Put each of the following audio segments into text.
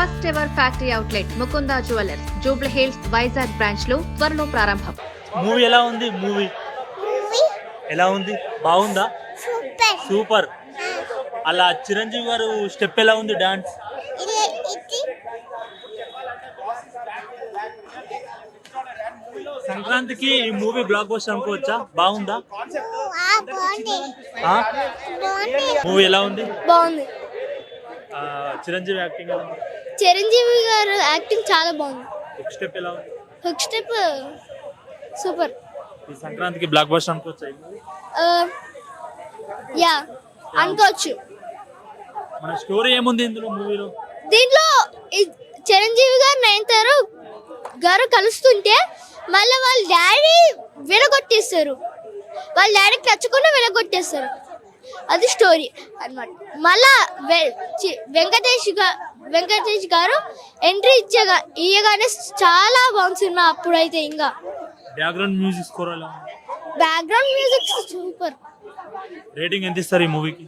First ever factory outlet Mukunda jewellers Jubilee Hills Vizag బ్రాంచ్లో త్వరలో ప్రారంభం. మూవీ ఎలా ఉంది? మూవీ ఎలా ఉంది? బాగుందా? సూపర్ సూపర్ అలా చిరంజీవి గారు స్టెప్ ఎలా ఉంది డాన్స్ సంక్రాంతికి ఈ మూవీ బ్లాక్ బస్టర్ అనుకోవచ్చా? బాగుందా? మూవీ ఎలా ఉంది? బాగుంది. ఆ, చిరంజీవి యాక్టింగ్ ఎలా ఉంది? చిరంజీవి గారు యాక్టింగ్ చాలా బాగుంది. ఒక స్టెప్ ఎలా ఉంది? Hook step super. ఈ సంక్రాంతికి బ్లాక్ బస్టర్ అనుకోవచ్చా ఈ movie? యా అనుకోవచ్చు. మన స్టోరీ ఏముంది ఇందులో మూవీలో దీంట్లో ఈ చిరంజీవి గారు నయనతార గారు కలుస్తుంటే మళ్ళీ వాళ్ళ డాడీ విడగొట్టేస్తారు వాళ్ళ డాడీకి నచ్చకుండా విడగొట్టేస్తారు అది స్టోరీ అన్నమాట. మళ్ళా వె- చి- వెంకటేష్గా వెంకటేష్ గారు ఎంట్రీ ఇచ్చగా ఇయ్యగానే చాలా బాగుంది సినిమా అప్పుడైతే ఇంకా. బ్యాక్గ్రౌండ్ మ్యూజిక్ స్కోర్ ఎలా ఉంది? బ్యాక్గ్రౌండ్ మ్యూజిక్ సూపర్ రేటింగ్ ఎంత ఇస్తారు ఈ మూవీకి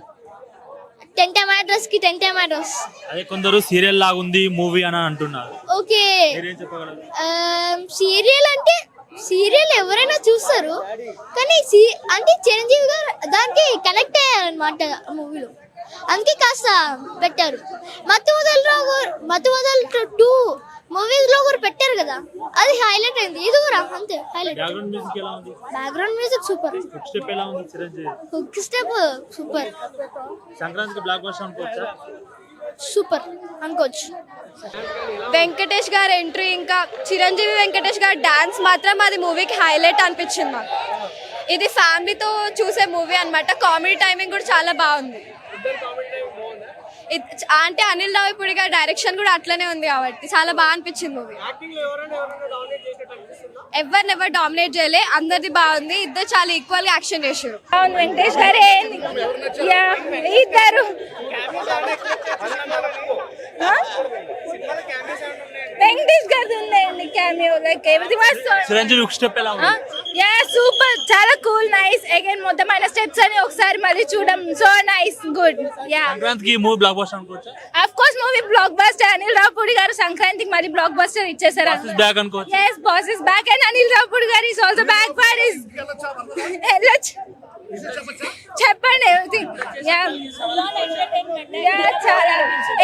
టెన్ టమాటోస్కి టెన్ టమాటోస్ అదే కొందరు సీరియల్ లాగుంది మూవీ అని అంటున్నారు. ఓకే. మీరేం చెప్పగలరు? సీరియల్ అంటే సీరియల్ ఎవరైనా చూస్తారు. కానీ సీ- అంటే చిరంజీవి గారు దానికి కనెక్ట్ అయ్యారనమాట మూవీలో అందుకే కాస్త పెట్టారు. మత్తు మొదలు మత్తు మొదలు టూ మూవీస్లో కూడా పెట్టారు కదా. అది హైలైట్ అయింది. ఇది కూడా అంతే హైలైట్ బ్యాక్గ్రౌండ్ మ్యూజిక్ ఎలా ఉంది? Background music super hook step ఎలా ఉంది చిరంజీవి? హుక్ స్టెప్ సూపర్ సంక్రాంతికి బ్లాక్ సూపర్ అనుకోవచ్చు? వెంకటేష్ గారి ఎంట్రీ ఇంకా చిరంజీవి వెంకటేష్ గారి డాన్స్ మాత్రం అది మూవీకి హైలైట్ అనిపించింది మాకు. ఇది ఫ్యామిలీతో చూసే మూవీ అన్నమాట. కామెడీ టైమింగ్ కూడా చాలా బాగుంది. అంటే అనిల్ రావిపూడి గారి డైరెక్షన్ కూడా అట్లనే ఉంది కాబట్టి చాలా బాగా అనిపించింది మూవీ ఎవరిని ఎవరు డామినేట్ చేయలే అందరిది బాగుంది ఇద్దరు చాలా ఈక్వల్గా యాక్షన్ చేశారు. అవును వెంకటేష్ గారే ఇద్దరు? వెంకటేష్ గారిది ఉందండి cameo like every Chiranjeevi step ఎలా ఉంది? యా సూపర్ చాలా కూల్ నైస్ అగైన్ మొత్తం ఆయన స్టెప్స్ అని ఒకసారి మళ్ళీ చూడడం. సో నైస్ గుడ్ యా సంక్రాంతికి మూవీ బ్లాక్ బస్టర్ అనుకోవచ్చా? Of course movie blockbuster Anil Ravipudi గారు సంక్రాంతికి మరి బ్లాక్ బస్టర్ ఇచ్చేసారు బ్యాక్ అనుకోవచ్చు. Yes, boss is back. And Anil Raupur గారు is also back for his వెళ్ళొచ్చు చెప్పండి. చాలా.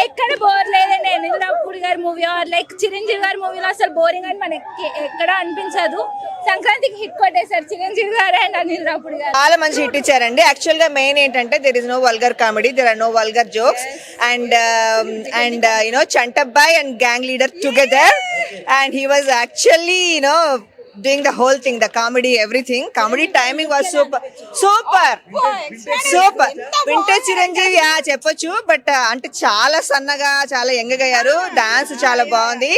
ఎక్కడ బోర్ లేదండి అనిల్ రావుపూర్ గారి మూవీ ఆర్ లైక్ చిరంజీవి గారి మూవీలో అసలు బోరింగ్ అని మనకి ఎక్కడ అనిపించదు. సంక్రాంతికి హిట్ కొట్టేశారు చిరంజీవి గారు అండ్ అనిల్ రావుపూర్ గారు. చాలా మంచి హిట్ ఇచ్చారండి. యాక్చువల్గా మెయిన్ ఏంటంటే there is no vulgar comedy there are no vulgar jokes and and you know Chantabbai and Gang Leader together and he was actually you know doing the whole thing the comedy everything comedy timing was super super super vintage Chiranjeevi yeah చెప్పొచ్చు but అంటే చాలా సన్నగా చాలా young అయ్యారు. Dance చాలా బాగుంది.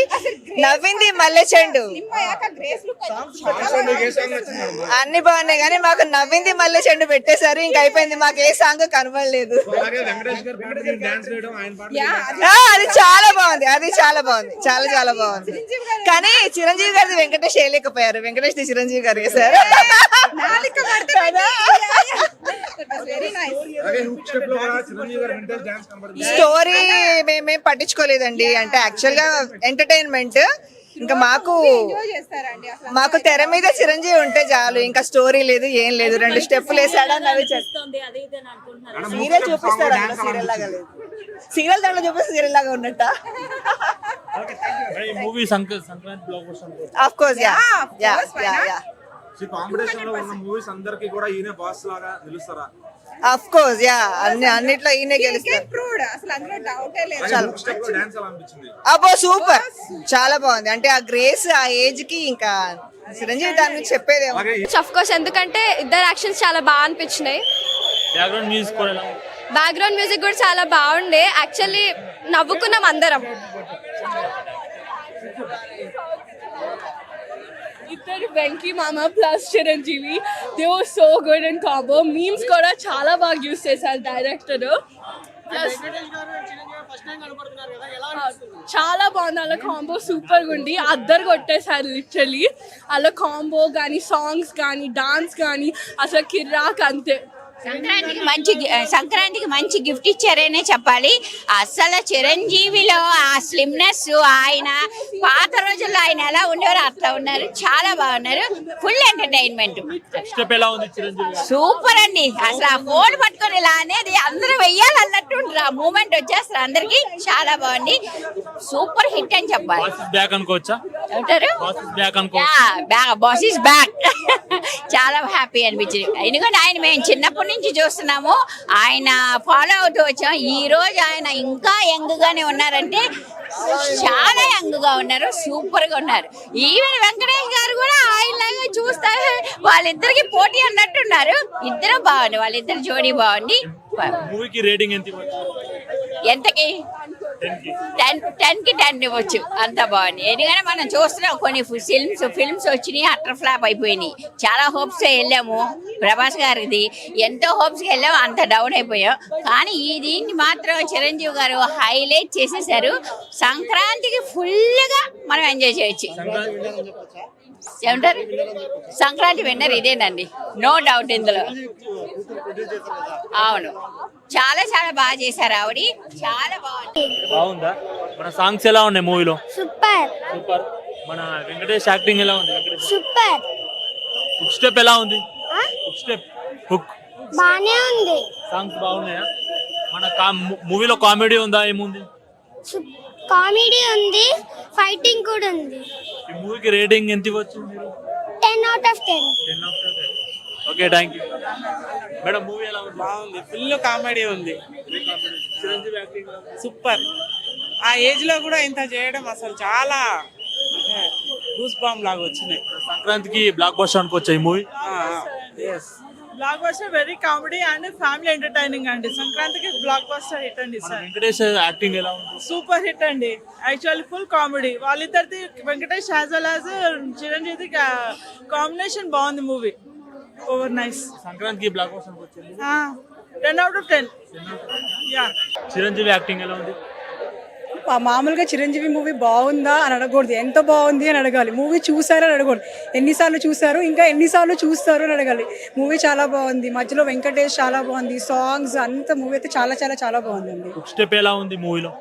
నవ్వింది మల్లె చెండు అన్ని బాగున్నాయి కానీ మాకు నవ్వింది మళ్ళీ చెండు పెట్టేశారు. ఇంక అయిపోయింది మాకు ఏ సాంగ్ కనబడలేదు. అది చాలా బాగుంది అది చాలా బాగుంది చాలా చాలా బాగుంది. కానీ చిరంజీవి గారిది వెంకటేష్ వేయలేకపోయారు. వెంకటేష్ ది చిరంజీవి గారు వేశారు? స్టోరీ మేమేం పట్టించుకోలేదండి. అంటే యాక్చువల్గా ఎంటర్టైన్మెంట్ ఇంకా మాకు మాకు తెర మీద చిరంజీవి ఉంటే చాలు ఇంకా స్టోరీ లేదు ఏం లేదు రెండు స్టెప్పులు వేసాడా నవ్వి సీరియల్ చూపిస్తారు సీరియల్ లాగా లేదు. సీరియల్ దాంట్లో చూపిస్తే సీరియల్ లాగా ఉన్నట్ట? మూవీ సంక్రాంతి బ్లాక్ బస్టర్ అనుకోవచ్చు of course yeah yeah yeah yeah కాంపిటీషన్లో ఉన్న మూవీస్ అందరికి కూడా ఈయన బాస్ లాగా నిలుస్తారా? ఆఫ్ కోర్స్ యా అన్ని అన్నిట్లో ఈయనే గెలుస్తారు అబ్బో సూపర్ చాలా బాగుంది. అంటే ఆ గ్రేస్ ఆ ఏజ్కి ఇంకా చిరంజీవి దాని గురించి చెప్పేదేమో. అఫ్ కోర్స్ ఎందుకంటే ఇద్దరు యాక్షన్స్ చాలా బాగా అనిపించినాయి. మ్యూజిక్ బ్యాక్గ్రౌండ్ మ్యూజిక్ కూడా చాలా బాగుండే. యాక్చువల్లీ నవ్వుకున్నాం అందరం. ఇద్దరు వెంకీ మామ plus Chiranjeevi they were so good and combo memes కూడా చాలా బాగా యూస్ చేశారు డైరెక్టర్ ప్లస్ చాలా బాగుంది. అలా కాంబో సూపర్ ఉండి అద్దరు కొట్టేశారు లిటరలీ అలా కాంబో కానీ సాంగ్స్ కానీ డాన్స్ కానీ అసలు కిర్రాక్ అంతే. సంక్రాంతికి మంచి సంక్రాంతికి మంచి గిఫ్ట్ ఇచ్చారనే చెప్పాలి. అసలు చిరంజీవిలో ఆ స్లిమ్నెస్ ఆయన పాత రోజుల్లో ఆయన ఎలా ఉండేవారో అట్లా ఉన్నారు. చాలా బాగున్నారు. Full entertainment? సూపర్ అండి. అసలు ఆ ఫోన్ పట్టుకొని ఇలా అనేది అందరూ వెయ్యాలన్నట్టు ఉంటారు ఆ మూమెంట్ వచ్చేస్తారు అందరికి. చాలా బాగుంది. సూపర్ హిట్ అని చెప్పాలి. ఏమంటారు బాస్ ఇస్ బ్యాక్ చాలా హ్యాపీ అనిపించింది. ఎందుకంటే ఆయన మేము చిన్నప్పటి నుంచి చూస్తున్నాము. ఆయన ఫాలో అవుతూ వచ్చాం. ఈ రోజు ఆయన ఇంకా యంగ్ గానే ఉన్నారంటే చాలా యంగ్గా ఉన్నారు. సూపర్గా ఉన్నారు. ఈవెన్ వెంకటేష్ గారు కూడా ఆయనలాగా చూస్తా వాళ్ళిద్దరికి పోటీ అన్నట్టున్నారు. ఇద్దరు బాగుంది. వాళ్ళిద్దరు జోడీ బాగుంది. మూవీకి రేటింగ్ ఎంత ఎంతకి? టెన్కి టెన్కి టెన్ ఇవ్వచ్చు. అంత బాగుంది. ఎందుకంటే మనం చూస్తున్నాం కొన్ని ఫిల్మ్స్ ఫిల్మ్స్ వచ్చినాయి అట్టర్ ఫ్లాప్ అయిపోయినాయి. చాలా హోప్స్ వెళ్ళాము ప్రభాస్ గారిది. ఎంతో హోప్స్ వెళ్ళాము అంత డౌన్ అయిపోయాం. కానీ ఈ దీన్ని మాత్రం చిరంజీవి గారు హైలైట్ చేసేసారు. సంక్రాంతికి ఫుల్గా మనం ఎంజాయ్ చేయొచ్చు. ఏమంటారు? సంక్రాంతి విన్నర్ ఇదేనండి. నో డౌట్ ఇందులో. అవును. చాలా చాలా బాగా చేశారు ఆవిడ. చాలా బాగుంది. బాగుందా? మన సాంగ్స్ ఎలా ఉన్నాయి మూవీలో? సూపర్. సూపర్. మన వెంకటేష్ యాక్టింగ్ ఎలా ఉంది? సూపర్. హుక్ స్టెప్ ఎలా ఉంది? హుక్ స్టెప్ హుక్ బానే ఉంది. సాంగ్స్ బాగున్నాయా? మన మూవీలో కామెడీ ఉందా? ఏముంది? కామెడీ ఉంది. ఫైటింగ్ కూడా ఉంది. ఈ మూవీకి రేటింగ్ ఎంత ఇవ్వచ్చు మీరు? Ten out of ten. Ten of okay thank you. Madam movie ఎలా ఉంది? బాగుంది. ఫుల్ కామెడీ ఉంది. Chiranjeevi acting super. ఆ ఏజ్లో కూడా ఇంత చేయడం అసలు చాలా గూస్ బాంబ్ లాగా వచ్చినాయి. సంక్రాంతికి బ్లాక్ బస్టర్ అనుకోవచ్చా ఈ movie? Blockbuster very comedy and family entertaining అండి. సంక్రాంతికి బ్లాక్ బస్టర్ హిట్ అండి సార్. వెంకటేష్ యాక్టింగ్ ఎలా ఉంది సూపర్ హిట్ అండి. Actually full comedy వాళ్ళిద్దరిది Venkatesh as well as Chiranjeevi combination బాగుంది మూవీ ఓవర్ నైస్ సంక్రాంతికి blockbuster ten out of ten yeah Chiranjeevi acting ఎలా ఉంది? మామూలుగా చిరంజీవి మూవీ బాగుందా అని అడగకూడదు. ఎంత బాగుంది అని అడగాలి. మూవీ చూసారా అని అడగకూడదు. ఎన్నిసార్లు చూసారు ఇంకా ఎన్నిసార్లు చూస్తారు అని అడగాలి. మూవీ చాలా బాగుంది. మధ్యలో వెంకటేష్ చాలా బాగుంది. సాంగ్స్ అంత మూవీ అయితే చాలా చాలా చాలా బాగుందండి. హుక్ స్టెప్ ఎలా ఉంది మూవీలో?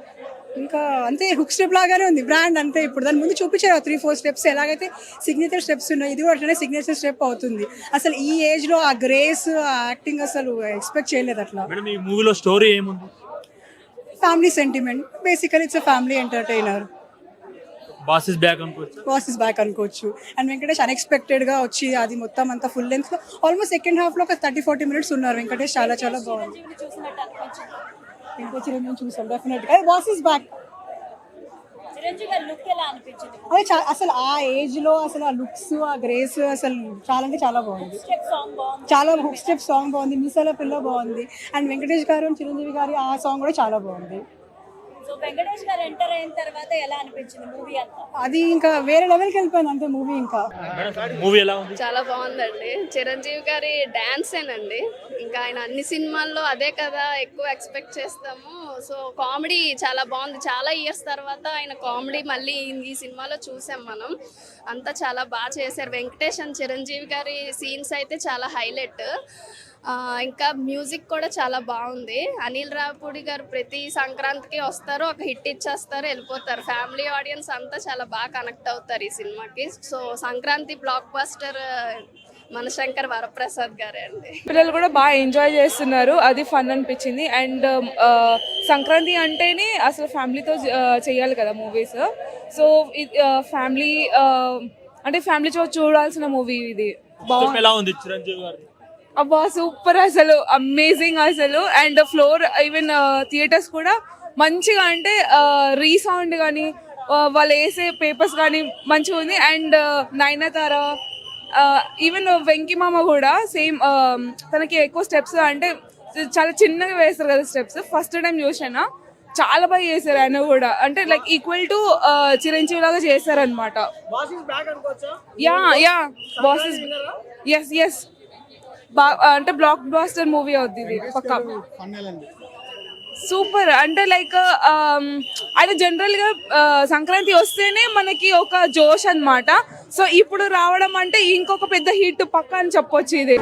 ఇంకా అంతే హుక్ స్టెప్ లాగానే ఉంది. బ్రాండ్ అంతే ఇప్పుడు. దాని ముందు చూపించారు త్రీ ఫోర్ స్టెప్స్ ఎలాగైతే సిగ్నేచర్ స్టెప్స్ ఉన్నాయి ఇది కూడా అట్లనే సిగ్నేచర్ స్టెప్ అవుతుంది. అసలు ఈ ఏజ్లో ఆ గ్రేస్ ఆ యాక్టింగ్ అసలు ఎక్స్పెక్ట్ చేయలేదు అట్లా. ఈ మూవీలో స్టోరీ ఏముంది? Family sentiment basically it's family entertainer boss is back అనుకోవచ్చు బాస్ ఇస్ బ్యాక్ అనుకోవచ్చు అండ్ వెంకటేష్ అన్ఎక్స్పెక్టెడ్గా వచ్చి అది మొత్తం అంతా ఫుల్ లెంత్లో ఆల్మోస్ట్ సెకండ్ హాఫ్లో ఒక థర్టీ ఫార్టీ మినిట్స్ ఉన్నారు. వెంకటేష్ చాలా చాలా బాగుంది. ఇంకో చిరంజీవి చూసాం డెఫినెట్గా బాస్ ఇస్ బ్యాక్ అదే అసలు ఆ ఏజ్లో అసలు ఆ లుక్స్ ఆ గ్రేస్ అసలు చాలా అంటే చాలా బాగుంది. చాలా హుక్ స్టెప్ సాంగ్ బాగుంది. మిసల పిల్ల బాగుంది. అండ్ వెంకటేష్ గారు చిరంజీవి గారి ఆ సాంగ్ కూడా చాలా బాగుంది. అది ఇంకా వేరే లెవెల్కి వెళ్ళిపోయింది అంతే మూవీ ఇంకా. మూవీ ఎలా ఉంది? చాలా బాగుందండి. చిరంజీవి గారి డాన్స్ ఏనండి. ఇంకా ఆయన అన్ని సినిమాల్లో అదే కదా ఎక్కువ ఎక్స్పెక్ట్ చేస్తాము. సో కామెడీ చాలా బాగుంది. చాలా ఇయర్స్ తర్వాత ఆయన కామెడీ మళ్ళీ ఈ సినిమాలో చూసాం మనం. అంతా చాలా బాగా చేశారు. వెంకటేష్ అండ్ చిరంజీవి గారి సీన్స్ అయితే చాలా హైలైట్ ఇంకా మ్యూజిక్ కూడా చాలా బాగుంది. అనిల్ రావుపూడి గారు ప్రతి సంక్రాంతికి వస్తారు ఒక హిట్ ఇచ్చేస్తారు వెళ్ళిపోతారు. ఫ్యామిలీ ఆడియన్స్ అంతా చాలా బాగా కనెక్ట్ అవుతారు ఈ సినిమాకి. సో సంక్రాంతి బ్లాక్ బస్టర్ మన శంకర్ వరప్రసాద్ గారే అండి. పిల్లలు కూడా బాగా ఎంజాయ్ చేస్తున్నారు. అది ఫన్ అనిపించింది. అండ్ సంక్రాంతి అంటేనే అసలు ఫ్యామిలీతో చేయాలి కదా మూవీస్. సో ఫ్యామిలీ అంటే ఫ్యామిలీతో చూడాల్సిన మూవీ ఇది. ఎలా ఉంది చిరంజీవి గారు అబ్బా సూపర్ అసలు అమేజింగ్ అసలు. అండ్ ఫ్లోర్ ఈవెన్ థియేటర్స్ కూడా మంచిగా అంటే రీసౌండ్ కానీ వాళ్ళు వేసే పేపర్స్ కానీ మంచిగా ఉంది. అండ్ నయనతార ఈవెన్ వెంకీ మామ కూడా సేమ్ తనకి ఎక్కువ స్టెప్స్ అంటే చాలా చిన్నగా వేస్తారు కదా స్టెప్స్ ఫస్ట్ టైం చూసాను చాలా బాగా చేశారు ఆయన కూడా. అంటే లైక్ ఈక్వల్ టు చిరంజీవి లాగా చేశారనమాట yeah yeah boss yes yes అంటే బ్లాక్ బాస్టర్ మూవీ అవుద్ది ఇది పక్క. సూపర్ అంటే లైక్ అది జనరల్గా ఆ, సంక్రాంతి వస్తేనే మనకి ఒక జోష్ అన్నమాట. సో ఇప్పుడు రావడం అంటే ఇంకొక పెద్ద హిట్ పక్క అని చెప్పొచ్చు ఇది.